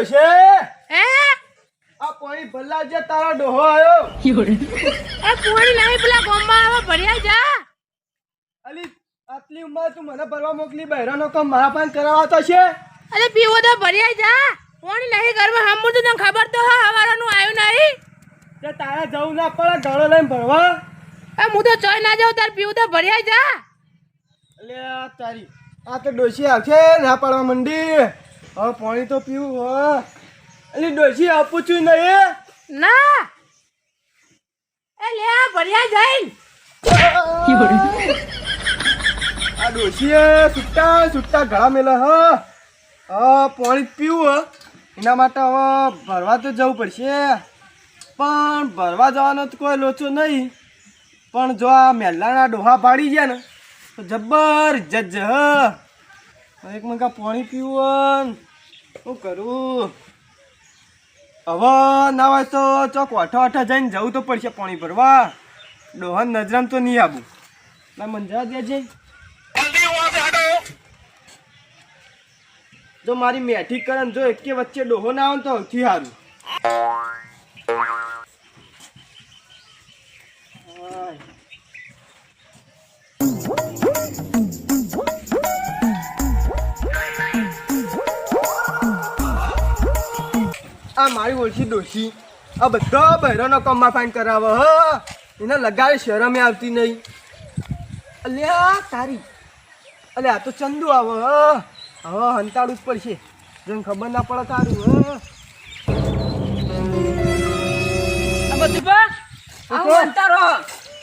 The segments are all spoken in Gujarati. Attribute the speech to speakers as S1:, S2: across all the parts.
S1: ડોશે
S2: હે?
S1: આ પાણી ભલા જે તારા ડોહો આવ્યો
S2: એ પાણી નહીં પેલા ગોમમાં આવે ભર્યા જા.
S1: અલી આટલી ઉંમર તું મને ભરવા મોકલી બહેરાનો કામ મારા પાસે કરાવતો છે?
S2: અરે પીવો તો ભર્યા જા. પોણી નહીં કરવા હમું તો તને ખબર તો હા હવારનું આવ્યું નહીં.
S1: તે તારા જવું ના પડે ઘણો લઈને ભરવા.
S2: એ હું તો ચોય ના જાઉં તાર પીવું તો ભર્યા જા.
S1: અલે તારી આ તો ડોશી આવશે ના પાડવા મંડી. હવે પાણી તો પીવું હો. એટલે ડોશી આપું છું નહીં
S2: ના. એ લે આ ભર્યા જઈને.
S1: આ ડોશીએ સુટ્ટા સુટ્ટા ગળા મેલા હા. હા પાણી પીવું હ. એના માટે હવે ભરવા તો જવું પડશે. પણ ભરવા જવાનો તો કોઈ લોચો નહીં. પણ જો આ મેલાના ડોહા પાડી ગયા ને તો જબર જજ હ. એક મંકા પાણી પીવું હે. શું કરું? હવે ના હોય તો ચોક વાઠા વાઠા જઈને જવું તો પડશે પાણી ભરવા. ડોહન નજરામ તો નહીં આવું. ના મંજા દેજે જો મારી મેઠી કરે ને જો એકે વચ્ચે ડોહો ના આવે તો સૌથી સારું. આ મારી ઓળખી દોશી આ બધા બહેરોનો કમમાં ફાઇન કરાવે હ. એને લગાવે શરમે આવતી નહીં. અલ્યા તારી. અલ્યા આ તો ચંદુ આવે હ. હવે હંતાડું જ પડશે. જેને ખબર ના પડે તારું હ.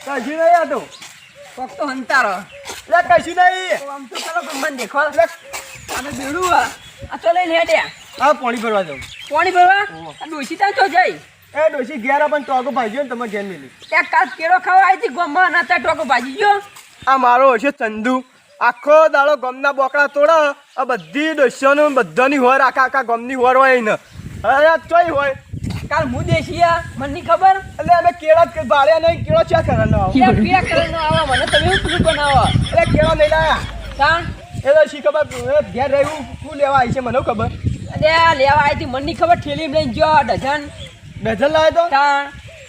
S1: કશું નહીં આ તો.
S3: ફક્ત હંતારો.
S1: લે કશું નહીં.
S3: આમ તો પેલો ગમન દેખો. અમે બેડું આ. આ તો લઈને હેડ્યા.
S1: આ પાણી ભરવા જાઉં.
S3: પાણી ભરવા? ડોસી ત્યાં તો જઈ
S1: એ દોશી ઘેર પણ ટોકો ભાજ્યો ને તમે ઘેર મેલી.
S3: ત્યાં કાચ કેળો ખાવા આવી હતી ગમમાં ના ત્યાં ટોકો ભાજી ગયો.
S1: આ મારો હશે ચંદુ. આખો દાડો ગમના બોકડા તોડે. આ બધી ડોસીઓનું બધાની હોર આખા આખા ગમની હોર હોય ને અરે ચોઈ હોય.
S3: કાલ હું દેશિયા મને નહીં ખબર.
S1: એટલે અમે કેળા ભાડ્યા બાળ્યા નહીં કેળો ચા કરવાનો આવો?
S3: પીળા કલરનો આવા? મને તમે એવું બનાવો
S1: એટલે કેળો લઈ લાયા
S3: કાં?
S1: એ તો શી ખબર ઘેર રહેવું શું લેવા આવી છે મને ખબર.
S3: અરે લેવા આવી હતી મને ખબર ઠેલી લઈને ગયો ડઝન.
S1: ડઝન લાવ્યો તો?
S3: તાણ.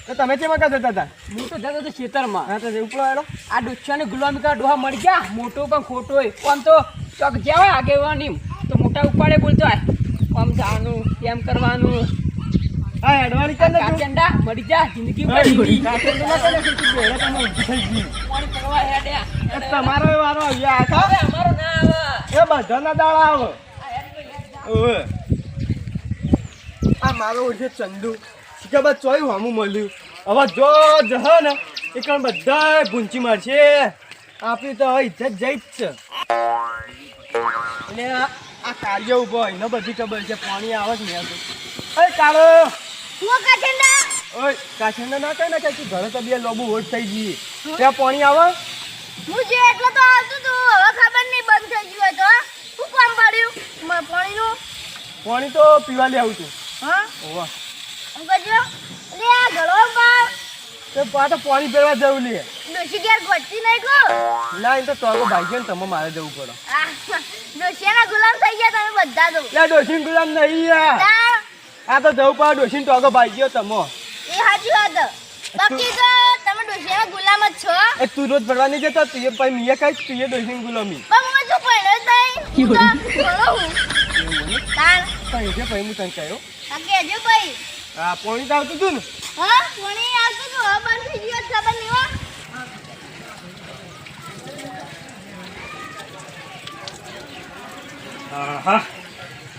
S1: તો તમે કેમાં કા જતા હતા?
S3: હું તો જતો હતો ખેતરમાં.
S1: હા તો ઉપડો આવ્યો
S3: આ ડોચાને ગુલામી કા ડોહા મળી ગયા. મોટો પણ ખોટો હોય. આમ તો ચોક જેવા આગેવાની તો મોટા ઉપાડે બોલતો હોય. આમ જવાનું એમ કરવાનું.
S1: હા એડવાની કાં નથી
S3: કાચંડા મરી જા જિંદગી
S1: ના.
S3: પાણી હેડ્યા.
S1: તમારો વારો આવ્યા
S3: અમારો ના આવે.
S1: એ બધાના દાડા આવે.
S3: આ
S1: મારો ઓળખે ચંદુ. શીખબર ચોય હમું મળ્યું. હવે જો જહ ને એ કારણ બધા ભૂંચી મારશે. આપણી તો હવે ઇજ્જત જઈ જ છે. અને આ કાર્ય ઊભો એનો બધી ખબર છે પાણી આવે જ નહીં અરે કાળો! ઓય કાછંડા ના કઈ ને કે તું ઘરે તો બે લોબુ હોટ થઈ ગઈ. ત્યાં પાણી આવે?
S2: હું જે એટલે તો આવતું તું હવે ખબર નહીં બંધ થઈ ગયું તો શું કામ પડ્યું? મ- પાણીનું
S1: પાણી તો પીવા લે આવું છું.
S2: હા?
S1: ઓવા.
S2: હું લે આ ગળો પાવ.
S1: તે પા તો પાણી પીવા જવું લે.
S2: ડોશી ઘેર ગોચતી નહીં કો
S1: ના એ તો ટોકો ભાઈ છે ને તમે મારે જવું પડે.
S2: ડોશિયાના ગુલામ થઈ ગયા તમે બધા જવું.
S1: લે ડોશીન ગુલામ નહીં યાર આ તો જવું પડે ડોશીન ટોકો ભાઈ ગયો તમે.
S2: એ સાચી વાત. બાકી તો તમે ડોશિયાના ગુલામ જ છો?
S1: એ તું રોજ ભણવા નહીં જતો? તું એ ભાઈ મિયા કાઈ તું એ ડોશીન ગુલામી?
S2: પણ હું શું પડ્યો તઈ હું તો ભણો હું. તાણ.
S1: પણ એ ભાઈ હું તને કહ્યું.
S2: આ કહેજો ભાઈ?
S1: આ પોણી તો આવતું હતું ને?
S2: હા પોણી આવતું તું. હવે બંધ થઈ ગયો ખબર નહીં હો.
S4: હા હા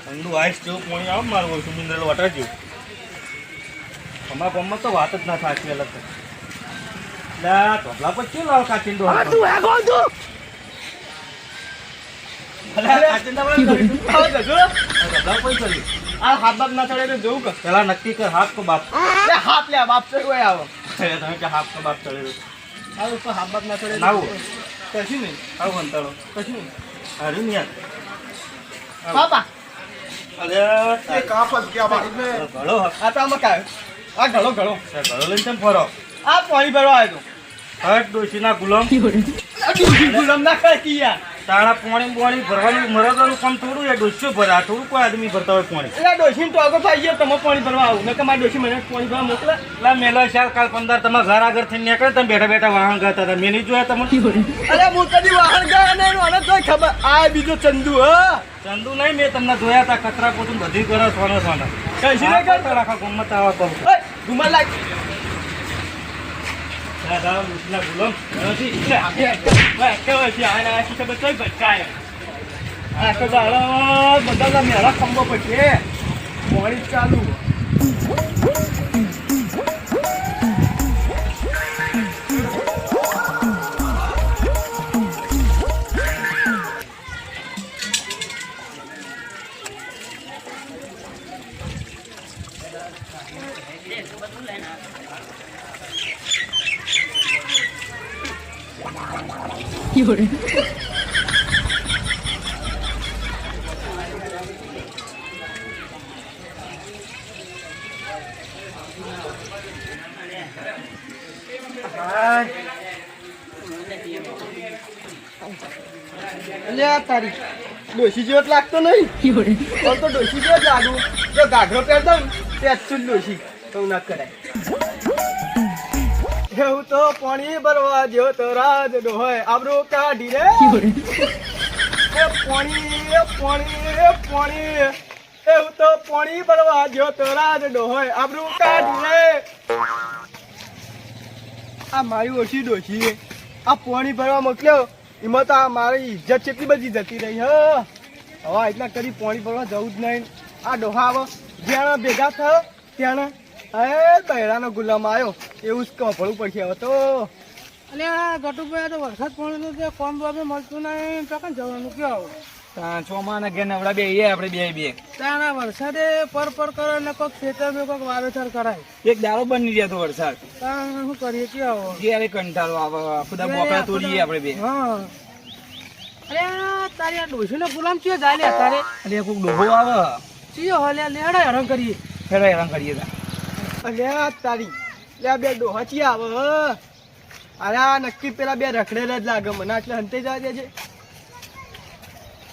S4: ઠંડુ આઈસ જેવું પોણી આવ મારું ઓછું મિનરલ વોટર જેવું અમારા ગામમાં તો વાત જ ના થાકી અલગ તો. લા ઢોકળા પર કેવું લાવ કાચિંડો? હતો? અલા, કાચિંડા વાળા કર્યું.
S1: આવો જજો.
S4: આ ઢોકળા પર કર્યું.
S1: આ હાથ બાપ ના ચડે તો કે.
S4: પેલા નક્કી કર હાથ કો બાપ.
S1: લે હાથ લે બાપ આવો.
S4: કે હાથ કો બાપ ચડેલો
S1: આ ઉપર હાથ ના ચડે
S4: ના હોય.
S1: નહીં.
S4: આવું કંટાળો
S1: કશું નહીં.
S4: હારું ને
S1: બાપા.
S4: અરે
S1: એ કાપત ગયા બાપ
S4: ઘડો.
S1: આ તો આમાં કાય આ ઘણો ઘણો
S4: ઘડો લઈને ફરો?
S1: આ પાણી ભરવા આવ્યો
S4: હટ ડોશીના ગુલામ.
S1: ગુલામ ના ખાય કી યાર?
S4: તારા પોણી બોણી ભરવાનું મરદવાનું કામ થોડું એ ડોસ્યો ભરા. થોડું કોઈ આદમી ભરતા હોય પોણી.
S1: એટલે ડોશીને તો આગળ થઈ ગયો તમે પાણી ભરવા આવું. મેં તમારી ડોશી મને પાણી ભરવા મોકલા.
S4: એટલે મેલો શાલ કાલ પંદર તમારા ઘર આગળ થઈને નીકળે તમે બેઠા બેઠા વાહન ગાતા હતા. મેં નહીં જોયા તમે
S1: અરે હું કદી વાહન ગયા નહીં મને તો ખબર. આ બીજો ચંદુ હ.
S4: ચંદુ નહીં મેં તમને જોયા હતા કચરા પોતું બધી કરો સોના સોના.
S1: કઈ ને કરતો
S4: આખા ગમત Ờ, đó,
S1: là bù lông.
S4: Nó gì chả biết
S1: vậy kêu là chả hay là chỉ cho bên tới bật cài à cái bà nó bật ra ra mẹ nó không có bật chế mỗi cha lù Hãy પાણી ચાલુ અલ્યા તારી ડોશી જેવો લાગતો નહીં. તો ડોસી જેવો જ લાગુ. જો ગાઘરો પહેરતો ને તે અચ્છું જ ડોશી. તો ના કરાય. એવું તો પાણી ભરવા જો તો રાજ ડોહોય આબરો કાઢી રે એ પાણી પાણી પાણી. એવું તો પાણી ભરવા જો તો રાજ ડોહોય આબરો કાઢી રે આ મારી ઓછી ડોશી આ પાણી ભરવા મોકલ્યો. એમાં તો આ મારી ઇજ્જત કેટલી બધી જતી રહી, હ. હવે એટલા કરી પાણી ભરવા જવું જ નહીં. આ ડોહા આવો. જ્યાં ભેગા થયો ત્યાં એ બહેરાનો ગુલામ આવ્યો એવું જ કપડવું પડશે હવે તો.
S5: અલે આ ગટુભાઈ તો વરસાદ પડેલો છે કોમ બાબે મળતું નહીં. તો કઈ જવાનું કયો
S3: ચોમાના ઘેર નવડા બે આપણે બે બે.
S5: ત્યાં વરસાદે પર પર કરે ને કોઈક ખેતર મેં કોઈક વાવેતર કરાય.
S3: એક દાડો બની જતો વરસાદ.
S5: ત્યાં શું કરીએ કયો
S3: જ્યારે કંટાળો આવે ખુદા બોકડા તોડીએ આપણે બે.
S5: હા. અરે તારે આ ડોશીનો ગુલામ ચિયો જાય લે તારે
S3: કોઈક ડોહો આવે.
S5: ચિયો હલે લેડા હેરાન કરીએ.
S3: હેરાન કરીએ તા.
S1: અલ્યા તારી. લે બે ડોહાચી આવે હ? અરે આ નક્કી પેલા બે રખડેલા જ લાગે મને. એટલે હંતે જવા દે છે.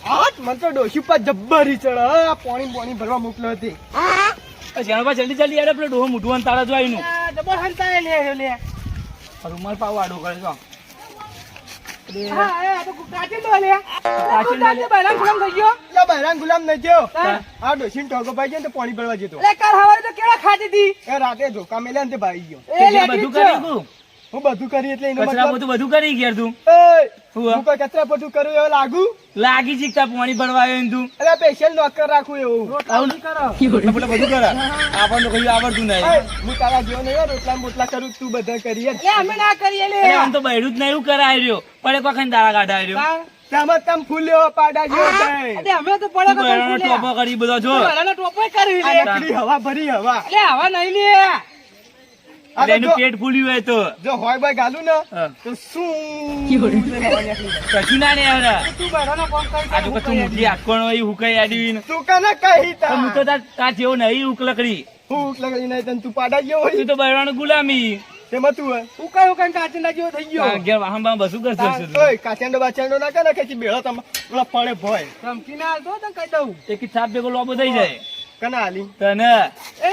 S1: હાથ મને તો ડોશી પર જબ્બરી ચડ. આ પાણી પાણી ભરવા મોકલો હતી.
S3: જાણવા જલ્દી જલ્દી યાર આપણે ડોહો મોઢું તારા જો આવીનું
S5: આ જબર હંતાય લે લે.
S3: રૂમાલ પાવ આડો કરે તો
S5: હા એ તો કાચી દો લે. કાચી દો પહેલા ગુલામ થઈ ગયો.
S1: એટલે બહેરાન ગુલામ આ ટોગો ભાઈ તો પાણી ભરવા જતો.
S5: કાલ હવારે તો કેળા ખાધી હતી.
S1: એ રાતે ધોકા મેલ્યા ને તે ભાઈ ગયો.
S5: એ
S3: બધું. કરી
S1: હું બધું કરી એટલે એનો
S3: કચરા
S1: મતલબ
S3: બધું બધું કરી ઘેર તું? હું
S1: કોઈ કચરા પોતું કરું એવું લાગુ?
S3: લાગી જીકતા પાણી ભરવા આવ્યો તું.
S1: અરે સ્પેશિયલ નોકર રાખું એવું.
S5: રોટલી કરો.
S3: એટલે બધું કરે. આપણને કયું આવડતું નહીં.
S1: હું તારા જેવો નહીં હો, રોટલા બોટલા કરું તું બધા કરીએ.
S5: લે અમે ના કરીએ લે.
S3: અરે આમ તો બૈરું જ નહીં એવું કરાય રહ્યો. પડે કોઈ ખાઈને દાડા કાઢા રહ્યો.
S5: તાણ.
S1: તમે તમ ફૂલ્યો પાડા જેવો
S5: અરે અમે તો પડે
S3: તું ટોપો કરી બધો જો.
S5: ટોપો કરી
S1: આ
S5: લે
S1: હવા ભરી હવા.
S5: અલે આવા નહીં લે.
S3: એટલે એનું પેટ ફૂલ્યું હોય તો.
S1: જો હોય ભાઈ ગાલું ને તો શું?
S3: કશું ના લે હવે.
S5: તું બહેરાનો કોમ કરી
S3: આ તો કશું મોટી આટકોણ હોય હુકાઈ આડી ને.
S1: તું કને કહી તા?
S3: હું તો તાર તાર જેવો નહીં હુક લકડી.
S1: હું લકડી નહીં તને તું પાડા ગયો હોય?
S3: તું તો બૈરાનો ગુલામી.
S1: તેમાં તું હોય.
S5: તું કઈ કઈ કાચીના જેવો થઈ ગયો?
S3: ઘેર વાહન બાહન બસું કરશે
S1: ઓય કાચંડો બાચંડો ના કરે કે બેળો તમે પેલા પડે ભોય.
S5: ધમકી ના આલતો તો કહી દઉં.
S3: એક છાપ ભેગો લોબો થઈ જાય.
S1: કના હાલી
S3: તને.
S5: એ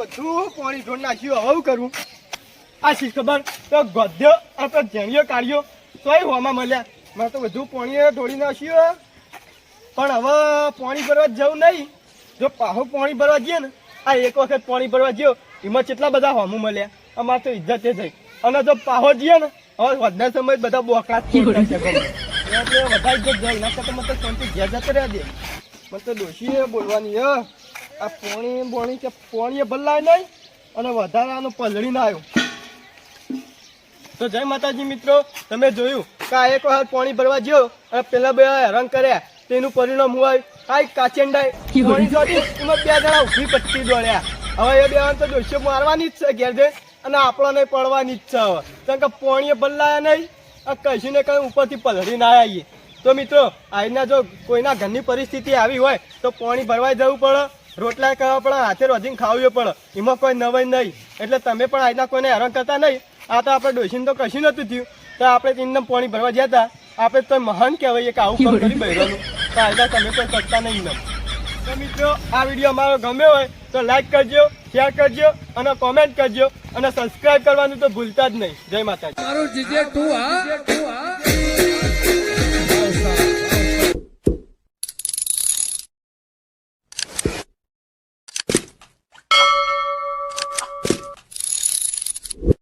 S1: બધું પાણી ઢોળ નાખ્યું હવે કરું. આ ખબર તો ગધ્યો આ કાઢ્યો તોય હોમાં મળ્યા. મારે તો બધું પાણી ઢોળી નાખ્યું પણ હવે પાણી ભરવા જવું નહીં જો પાહો પાણી ભરવા જઈએ ને, આ એક વખત પાણી ભરવા ગયો એમાં કેટલા બધા હોમું મળ્યા અમારે તો ઇજ્જત થઈ અને જો પાહો જઈએ ને, હવે વધના સમય બધા બોકડા. એટલે વધારે ઇજ્જત જાય ના કરતા મને શાંતિ જતો દે મને તો બોલવાની હ આ પોણી બોણી કે પોણીએ બદલાય નહીં અને વધારાનો પલળી ના આવ્યો તો જય માતાજી મિત્રો, તમે જોયું કે એક વખત પોણી ભરવા ગયો અને પેલા બે હેરાન કર્યા. તેનું પરિણામ હું આવ્યું. એક કાચેંડાય પાણી એમાં બે જણા ઊભી પટ્ટી દોડ્યા. હવે એ બે તો દોષો મારવાની જ છે ઘેર જઈ અને આપણને પડવાની જ છે હવે. કારણ કે પોણીએ બદલાયા નહીં આ કશું ને કઈ ઉપરથી પલળી ના આવીએ. તો મિત્રો આજના જો કોઈના ઘરની પરિસ્થિતિ આવી હોય તો પાણી ભરવાઈ જવું પડે રોટલા કરવા પડે હાથે રોજીને ખાવું પડે. એમાં કોઈ નવાઈ નહીં. એટલે તમે પણ આજના કોઈને હેરાન કરતા નહીં. આ તો આપણે ડોસીને તો કશું નહોતું થયું. તો આપણે તેમને પાણી ભરવા ગયા હતા. આપણે તો મહાન કહેવાય કે આવું કામ કરી બહેરાનું તો આજના તમે કોઈ કરતા નહીં ને તો મિત્રો, આ વીડિયો અમારો ગમ્યો હોય તો લાઈક કરજો શેર કરજો અને કોમેન્ટ કરજો અને સબસ્ક્રાઇબ કરવાનું તો ભૂલતા જ નહીં. જય માતાજી.
S5: મારું